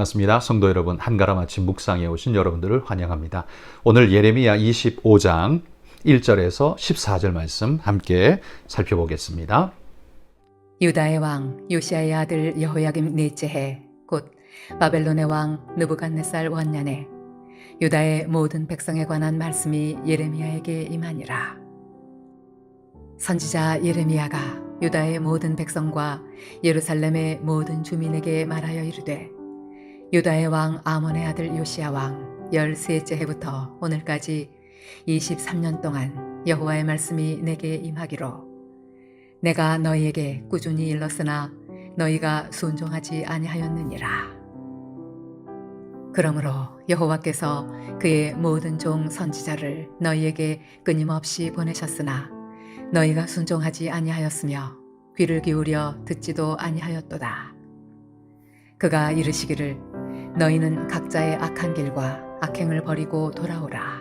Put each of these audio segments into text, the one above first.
반갑습니다. 성도 여러분, 한가람 아침 묵상에 오신 여러분들을 환영합니다. 오늘 예레미야 25장 1절에서 14절 말씀 함께 살펴보겠습니다. 유다의 왕 요시아의 아들 여호야김 넷째 해 곧 바벨론의 왕 느부갓네살 원년에 유다의 모든 백성에 관한 말씀이 예레미야에게 임하니라. 선지자 예레미야가 유다의 모든 백성과 예루살렘의 모든 주민에게 말하여 이르되 유다의 왕 아몬의 아들 요시아 왕 열셋째 해부터 오늘까지 23년 동안 여호와의 말씀이 내게 임하기로 내가 너희에게 꾸준히 일렀으나 너희가 순종하지 아니하였느니라. 그러므로 여호와께서 그의 모든 종 선지자를 너희에게 끊임없이 보내셨으나 너희가 순종하지 아니하였으며 귀를 기울여 듣지도 아니하였도다. 그가 이르시기를 너희는 각자의 악한 길과 악행을 버리고 돌아오라.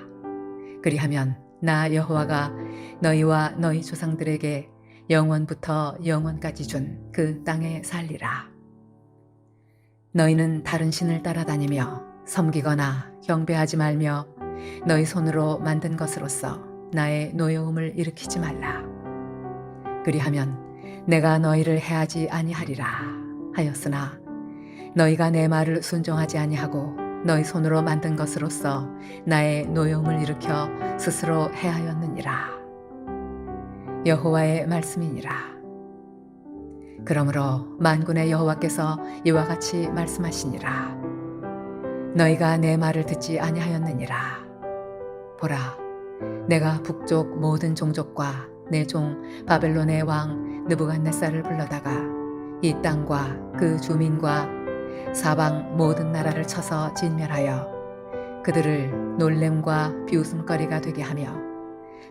그리하면 나 여호와가 너희와 너희 조상들에게 영원부터 영원까지 준 그 땅에 살리라. 너희는 다른 신을 따라다니며 섬기거나 경배하지 말며 너희 손으로 만든 것으로서 나의 노여움을 일으키지 말라. 그리하면 내가 너희를 해하지 아니하리라 하였으나 너희가 내 말을 순종하지 아니하고 너희 손으로 만든 것으로서 나의 노여움을 일으켜 스스로 해하였느니라. 여호와의 말씀이니라. 그러므로 만군의 여호와께서 이와 같이 말씀하시니라. 너희가 내 말을 듣지 아니하였느니라. 보라, 내가 북쪽 모든 종족과 내 종 바벨론의 왕 느부갓네살을 불러다가 이 땅과 그 주민과 사방 모든 나라를 쳐서 진멸하여 그들을 놀램과 비웃음거리가 되게 하며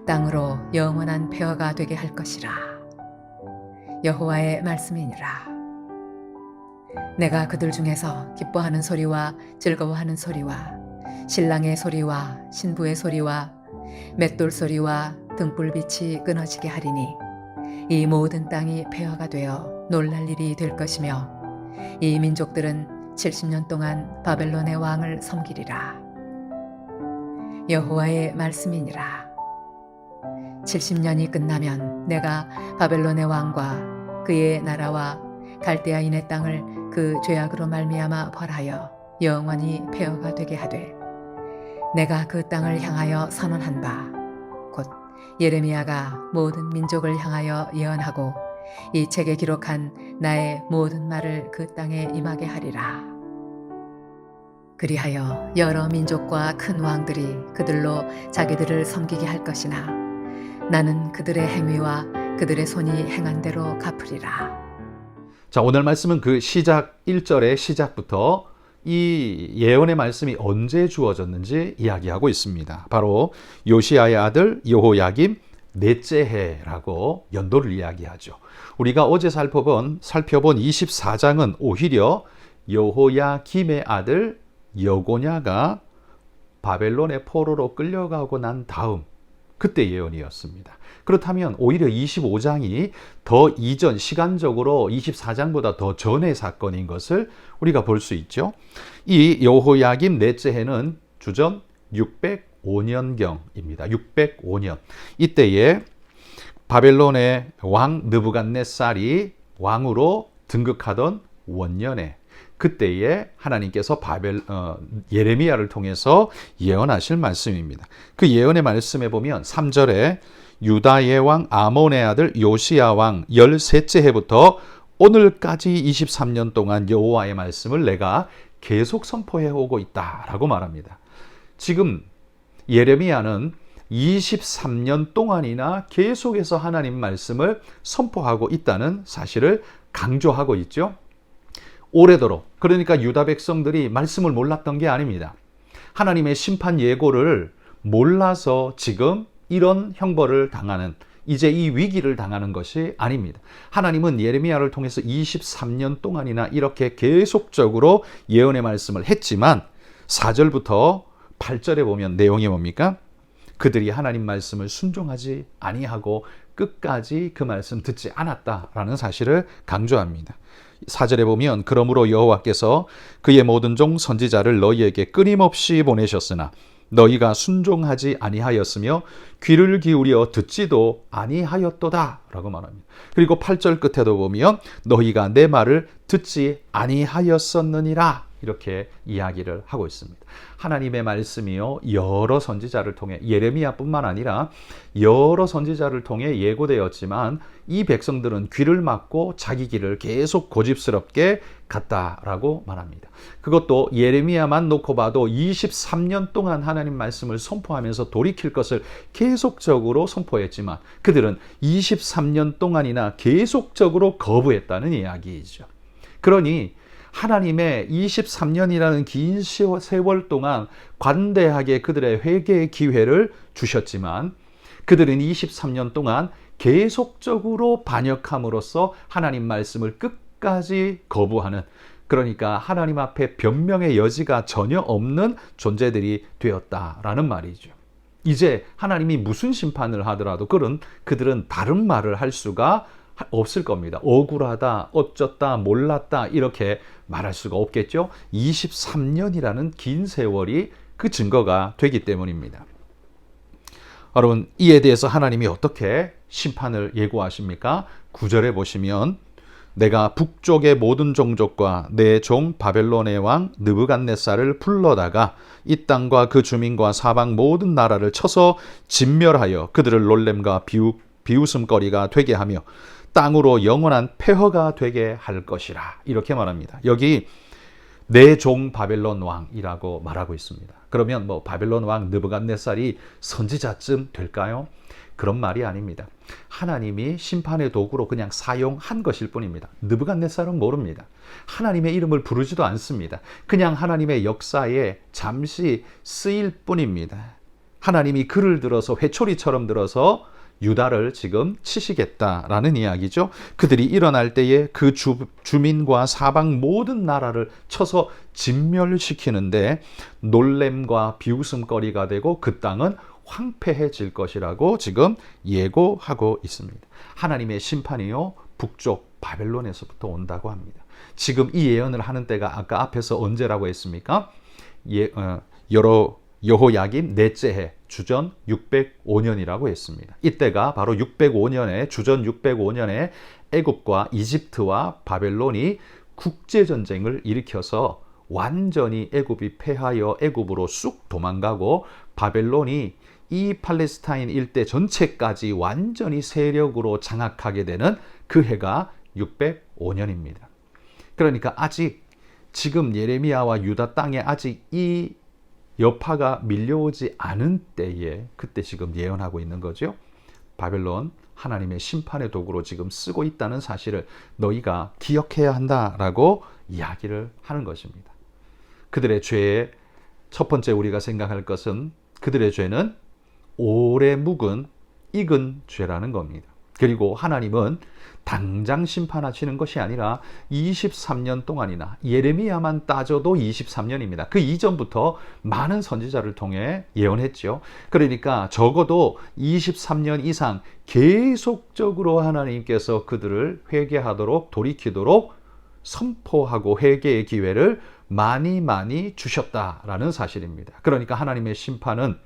땅으로 영원한 폐허가 되게 할 것이라. 여호와의 말씀이니라. 내가 그들 중에서 기뻐하는 소리와 즐거워하는 소리와 신랑의 소리와 신부의 소리와 맷돌 소리와 등불빛이 끊어지게 하리니 이 모든 땅이 폐허가 되어 놀랄 일이 될 것이며 이 민족들은 70년 동안 바벨론의 왕을 섬기리라. 여호와의 말씀이니라. 70년이 끝나면 내가 바벨론의 왕과 그의 나라와 갈대아인의 땅을 그 죄악으로 말미암아 벌하여 영원히 폐허가 되게 하되 내가 그 땅을 향하여 선언한 바 곧 예레미야가 모든 민족을 향하여 예언하고 이 책에 기록한 나의 모든 말을 그 땅에 임하게 하리라. 그리하여 여러 민족과 큰 왕들이 그들로 자기들을 섬기게 할 것이나 나는 그들의 행위와 그들의 손이 행한 대로 갚으리라. 자, 오늘 말씀은 그 시작 1절의 시작부터 이 예언의 말씀이 언제 주어졌는지 이야기하고 있습니다. 바로 요시아의 아들 여호야김 넷째 해라고 연도를 이야기하죠. 우리가 어제 살펴본 살펴본 24장은 오히려 여호야 김의 아들 여고냐가 바벨론의 포로로 끌려가고 난 다음 그때 예언이었습니다. 그렇다면 오히려 25장이 더 이전 시간적으로 24장보다 더 전의 사건인 것을 우리가 볼 수 있죠. 이 여호야김 넷째 해는 주전 605년경입니다. 605년. 이때에 바벨론의 왕 느부갓네살이 왕으로 등극하던 원년에 그때에 하나님께서 바벨 어, 예레미야를 통해서 예언하실 말씀입니다. 그 예언의 말씀에 보면 3절에 유다의 왕 아몬의 아들 요시야 왕 13째 해부터 오늘까지 23년 동안 여호와의 말씀을 내가 계속 선포해 오고 있다라고 말합니다. 지금 예레미야는 23년 동안이나 계속해서 하나님 말씀을 선포하고 있다는 사실을 강조하고 있죠. 오래도록 그러니까 유다 백성들이 말씀을 몰랐던 게 아닙니다. 하나님의 심판 예고를 몰라서 지금 이런 형벌을 당하는 이제 이 위기를 당하는 것이 아닙니다. 하나님은 예레미야를 통해서 23년 동안이나 이렇게 계속적으로 예언의 말씀을 했지만 4절부터 8절에 보면 내용이 뭡니까? 그들이 하나님 말씀을 순종하지 아니하고 끝까지 그 말씀 듣지 않았다라는 사실을 강조합니다. 사절에 보면 그러므로 여호와께서 그의 모든 종 선지자를 너희에게 끊임없이 보내셨으나 너희가 순종하지 아니하였으며 귀를 기울여 듣지도 아니하였도다라고 말합니다. 그리고 8절 끝에도 보면 너희가 내 말을 듣지 아니하였었느니라 이렇게 이야기를 하고 있습니다. 하나님의 말씀이요 여러 선지자를 통해 예레미야뿐만 아니라 여러 선지자를 통해 예고되었지만 이 백성들은 귀를 막고 자기 길을 계속 고집스럽게 갔다라고 말합니다. 그것도 예레미야만 놓고 봐도 23년 동안 하나님 말씀을 선포하면서 돌이킬 것을 계속적으로 선포했지만 그들은 23년 동안이나 계속적으로 거부했다는 이야기이죠. 그러니 하나님의 23년이라는 긴 세월 동안 관대하게 그들의 회개의 기회를 주셨지만 그들은 23년 동안 계속적으로 반역함으로써 하나님 말씀을 끝까지 거부하는 그러니까 하나님 앞에 변명의 여지가 전혀 없는 존재들이 되었다라는 말이죠. 이제 하나님이 무슨 심판을 하더라도 그런 그들은 다른 말을 할 수가 없을 겁니다. 억울하다, 어쩌다, 몰랐다 이렇게 말할 수가 없겠죠. 23년이라는 긴 세월이 그 증거가 되기 때문입니다. 여러분 이에 대해서 하나님이 어떻게 심판을 예고하십니까? 9절에 보시면 내가 북쪽의 모든 종족과 내 종 바벨론의 왕 느부갓네살을 불러다가 이 땅과 그 주민과 사방 모든 나라를 쳐서 진멸하여 그들을 놀램과 비웃음거리가 되게 하며 땅으로 영원한 폐허가 되게 할 것이라 이렇게 말합니다. 여기 내 종 바벨론 왕이라고 말하고 있습니다. 그러면 뭐 바벨론 왕 느부갓네살이 선지자쯤 될까요? 그런 말이 아닙니다. 하나님이 심판의 도구로 그냥 사용한 것일 뿐입니다. 느부갓네살은 모릅니다. 하나님의 이름을 부르지도 않습니다. 그냥 하나님의 역사에 잠시 쓰일 뿐입니다. 하나님이 글을 들어서 회초리처럼 들어서 유다를 지금 치시겠다라는 이야기죠. 그들이 일어날 때에 그 주, 주민과 사방 모든 나라를 쳐서 진멸시키는데 놀램과 비웃음거리가 되고 그 땅은 황폐해질 것이라고 지금 예고하고 있습니다. 하나님의 심판이요 북쪽 바벨론에서부터 온다고 합니다. 지금 이 예언을 하는 때가 아까 앞에서 언제라고 했습니까? 예, 어, 여러 여호야김 넷째 해 주전 605년이라고 했습니다. 이때가 바로 605년에 주전 605년에 애굽과 이집트와 바벨론이 국제 전쟁을 일으켜서 완전히 애굽이 패하여 애굽으로 쑥 도망가고 바벨론이 이 팔레스타인 일대 전체까지 완전히 세력으로 장악하게 되는 그 해가 605년입니다. 그러니까 아직 지금 예레미야와 유다 땅에 아직 이 여파가 밀려오지 않은 때에 그때 지금 예언하고 있는 거죠. 바벨론 하나님의 심판의 도구로 지금 쓰고 있다는 사실을 너희가 기억해야 한다라고 이야기를 하는 것입니다. 그들의 죄의 첫 번째 우리가 생각할 것은 그들의 죄는 오래 묵은 익은 죄라는 겁니다. 그리고 하나님은 당장 심판하시는 것이 아니라 23년 동안이나 예레미야만 따져도 23년입니다. 그 이전부터 많은 선지자를 통해 예언했죠. 그러니까 적어도 23년 이상 계속적으로 하나님께서 그들을 회개하도록 돌이키도록 선포하고 회개의 기회를 많이 많이 주셨다라는 사실입니다. 그러니까 하나님의 심판은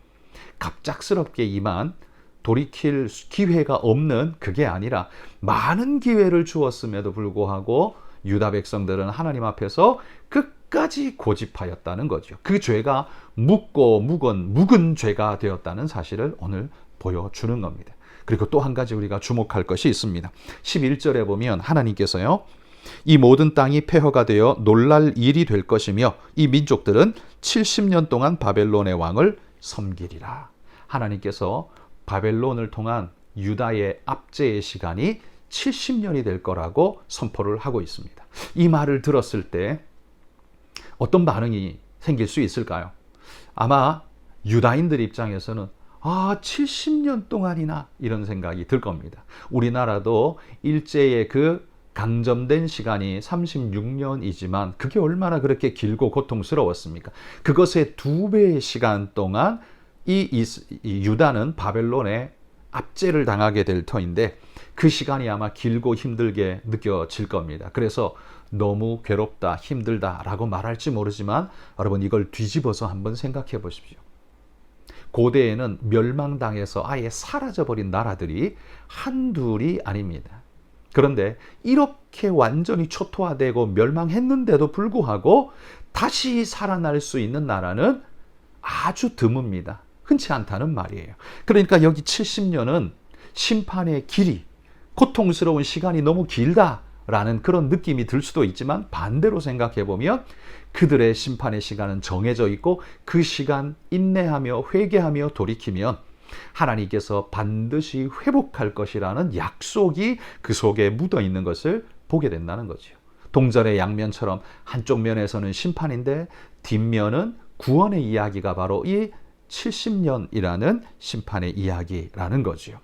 갑작스럽게 임한 돌이킬 기회가 없는 그게 아니라 많은 기회를 주었음에도 불구하고 유다 백성들은 하나님 앞에서 끝까지 고집하였다는 거죠. 그 죄가 묻고 묵은 묵은 죄가 되었다는 사실을 오늘 보여주는 겁니다. 그리고 또 한 가지 우리가 주목할 것이 있습니다. 11절에 보면 하나님께서요. 이 모든 땅이 폐허가 되어 놀랄 일이 될 것이며 이 민족들은 70년 동안 바벨론의 왕을 섬기리라. 하나님께서 바벨론을 통한 유다의 압제의 시간이 70년이 될 거라고 선포를 하고 있습니다. 이 말을 들었을 때 어떤 반응이 생길 수 있을까요? 아마 유다인들 입장에서는 아, 70년 동안이나 이런 생각이 들 겁니다. 우리나라도 일제의 그 강점된 시간이 36년이지만 그게 얼마나 그렇게 길고 고통스러웠습니까? 그것의 두 배의 시간 동안 이, 유다는 바벨론에 압제를 당하게 될 터인데 그 시간이 아마 길고 힘들게 느껴질 겁니다. 그래서 너무 괴롭다, 힘들다 라고 말할지 모르지만 여러분 이걸 뒤집어서 한번 생각해 보십시오. 고대에는 멸망당해서 아예 사라져버린 나라들이 한둘이 아닙니다. 그런데 이렇게 완전히 초토화되고 멸망했는데도 불구하고 다시 살아날 수 있는 나라는 아주 드뭅니다. 흔치 않다는 말이에요. 그러니까 여기 70년은 심판의 길이, 고통스러운 시간이 너무 길다라는 그런 느낌이 들 수도 있지만 반대로 생각해 보면 그들의 심판의 시간은 정해져 있고 그 시간 인내하며 회개하며 돌이키면 하나님께서 반드시 회복할 것이라는 약속이 그 속에 묻어 있는 것을 보게 된다는 거죠. 동전의 양면처럼 한쪽 면에서는 심판인데 뒷면은 구원의 이야기가 바로 이 70년이라는 심판의 이야기라는 거지요.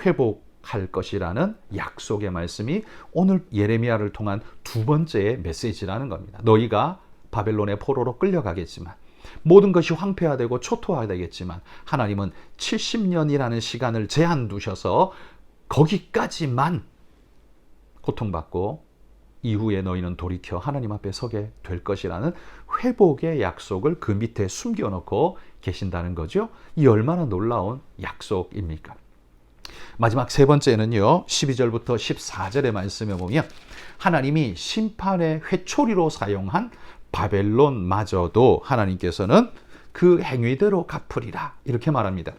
회복할 것이라는 약속의 말씀이 오늘 예레미야를 통한 두 번째의 메시지라는 겁니다. 너희가 바벨론의 포로로 끌려가겠지만 모든 것이 황폐화되고 초토화되겠지만 하나님은 70년이라는 시간을 제한 두셔서 거기까지만 고통받고 이후에 너희는 돌이켜 하나님 앞에 서게 될 것이라는 회복의 약속을 그 밑에 숨겨놓고 계신다는 거죠. 이 얼마나 놀라운 약속입니까? 마지막 세 번째는요, 12절부터 14절의 말씀에 보면 하나님이 심판의 회초리로 사용한 바벨론마저도 하나님께서는 그 행위대로 갚으리라. 이렇게 말합니다.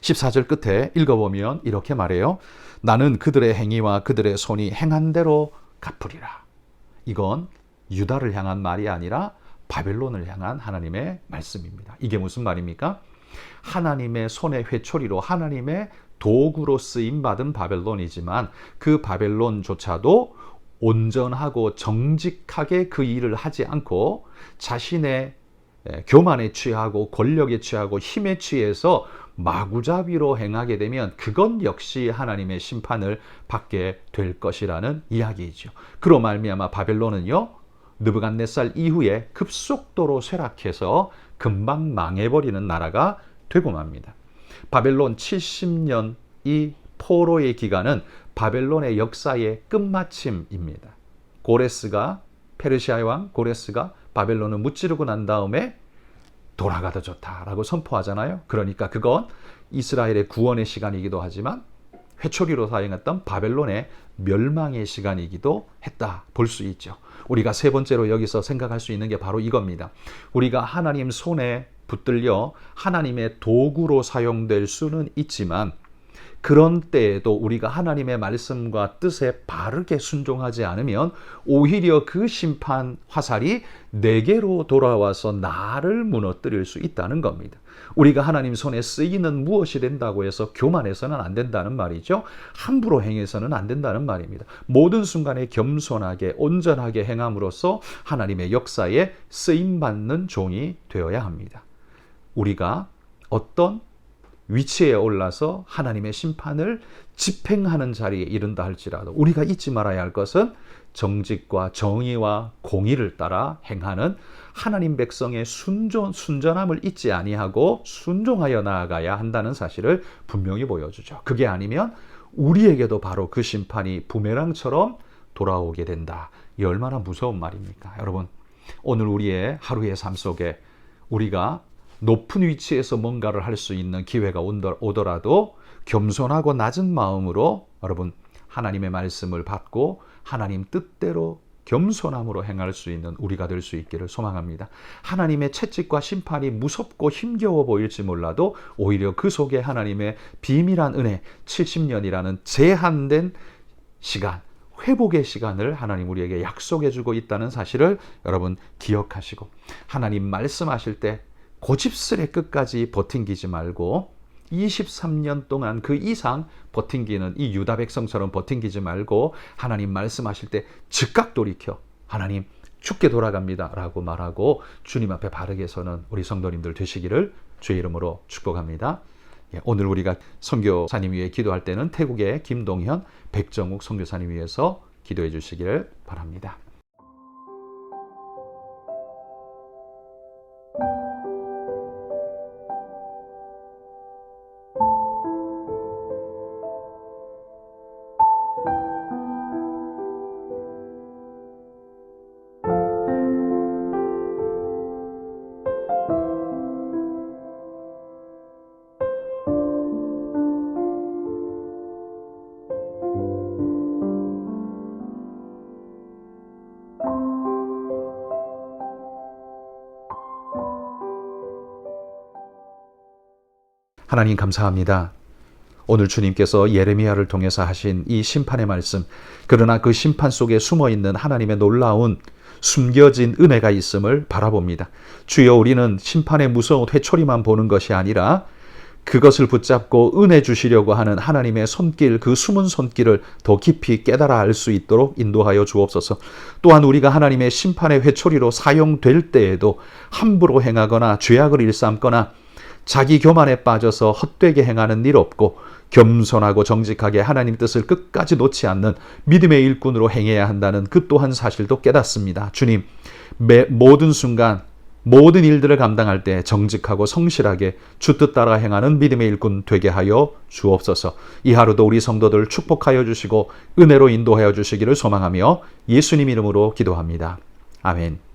14절 끝에 읽어보면 이렇게 말해요. 나는 그들의 행위와 그들의 손이 행한 대로 갚으리라. 이건 유다를 향한 말이 아니라 바벨론을 향한 하나님의 말씀입니다. 이게 무슨 말입니까? 하나님의 손의 회초리로 하나님의 도구로 쓰임 받은 바벨론이지만 그 바벨론조차도 온전하고 정직하게 그 일을 하지 않고 자신의 교만에 취하고 권력에 취하고 힘에 취해서 마구잡이로 행하게 되면 그건 역시 하나님의 심판을 받게 될 것이라는 이야기이죠. 그로 말미암아 바벨론은요 느부갓네살 이후에 급속도로 쇠락해서 금방 망해버리는 나라가 되고 맙니다. 바벨론 70년 이 포로의 기간은 바벨론의 역사의 끝마침입니다. 고레스가 페르시아의 왕 고레스가 바벨론을 무찌르고 난 다음에 돌아가도 좋다라고 선포하잖아요. 그러니까 그건 이스라엘의 구원의 시간이기도 하지만 회초리로 사용했던 바벨론의 멸망의 시간이기도 했다 볼 수 있죠. 우리가 세 번째로 여기서 생각할 수 있는 게 바로 이겁니다. 우리가 하나님 손에 붙들려 하나님의 도구로 사용될 수는 있지만 그런 때에도 우리가 하나님의 말씀과 뜻에 바르게 순종하지 않으면 오히려 그 심판 화살이 내게로 돌아와서 나를 무너뜨릴 수 있다는 겁니다. 우리가 하나님 손에 쓰이는 무엇이 된다고 해서 교만해서는 안 된다는 말이죠. 함부로 행해서는 안 된다는 말입니다. 모든 순간에 겸손하게 온전하게 행함으로써 하나님의 역사에 쓰임 받는 종이 되어야 합니다. 우리가 어떤 위치에 올라서 하나님의 심판을 집행하는 자리에 이른다 할지라도 우리가 잊지 말아야 할 것은 정직과 정의와 공의를 따라 행하는 하나님 백성의 순전 순전함을 잊지 아니하고 순종하여 나아가야 한다는 사실을 분명히 보여주죠. 그게 아니면 우리에게도 바로 그 심판이 부메랑처럼 돌아오게 된다. 이 얼마나 무서운 말입니까? 여러분, 오늘 우리의 하루의 삶 속에 우리가 높은 위치에서 뭔가를 할 수 있는 기회가 오더라도 겸손하고 낮은 마음으로 여러분 하나님의 말씀을 받고 하나님 뜻대로 겸손함으로 행할 수 있는 우리가 될 수 있기를 소망합니다. 하나님의 채찍과 심판이 무섭고 힘겨워 보일지 몰라도 오히려 그 속에 하나님의 비밀한 은혜 70년이라는 제한된 시간 회복의 시간을 하나님 우리에게 약속해 주고 있다는 사실을 여러분 기억하시고 하나님 말씀하실 때 고집스레 끝까지 버팅기지 말고 23년 동안 그 이상 버팅기는 이 유다 백성처럼 버팅기지 말고 하나님 말씀하실 때 즉각 돌이켜 하나님 죽게 돌아갑니다 라고 말하고 주님 앞에 바르게 서는 우리 성도님들 되시기를 주의 이름으로 축복합니다. 예, 오늘 우리가 선교사님 위해 기도할 때는 태국의 김동현, 백정욱 선교사님 위해서 기도해 주시기를 바랍니다. 하나님 감사합니다. 오늘 주님께서 예레미야를 통해서 하신 이 심판의 말씀, 그러나 그 심판 속에 숨어 있는 하나님의 놀라운 숨겨진 은혜가 있음을 바라봅니다. 주여 우리는 심판의 무서운 회초리만 보는 것이 아니라 그것을 붙잡고 은혜 주시려고 하는 하나님의 손길, 그 숨은 손길을 더 깊이 깨달아 알 수 있도록 인도하여 주옵소서. 또한 우리가 하나님의 심판의 회초리로 사용될 때에도 함부로 행하거나 죄악을 일삼거나 자기 교만에 빠져서 헛되게 행하는 일 없고 겸손하고 정직하게 하나님 뜻을 끝까지 놓지 않는 믿음의 일꾼으로 행해야 한다는 그 또한 사실도 깨닫습니다. 주님, 매, 모든 순간 모든 일들을 감당할 때 정직하고 성실하게 주뜻 따라 행하는 믿음의 일꾼 되게 하여 주옵소서. 이 하루도 우리 성도들 축복하여 주시고 은혜로 인도하여 주시기를 소망하며 예수님 이름으로 기도합니다. 아멘.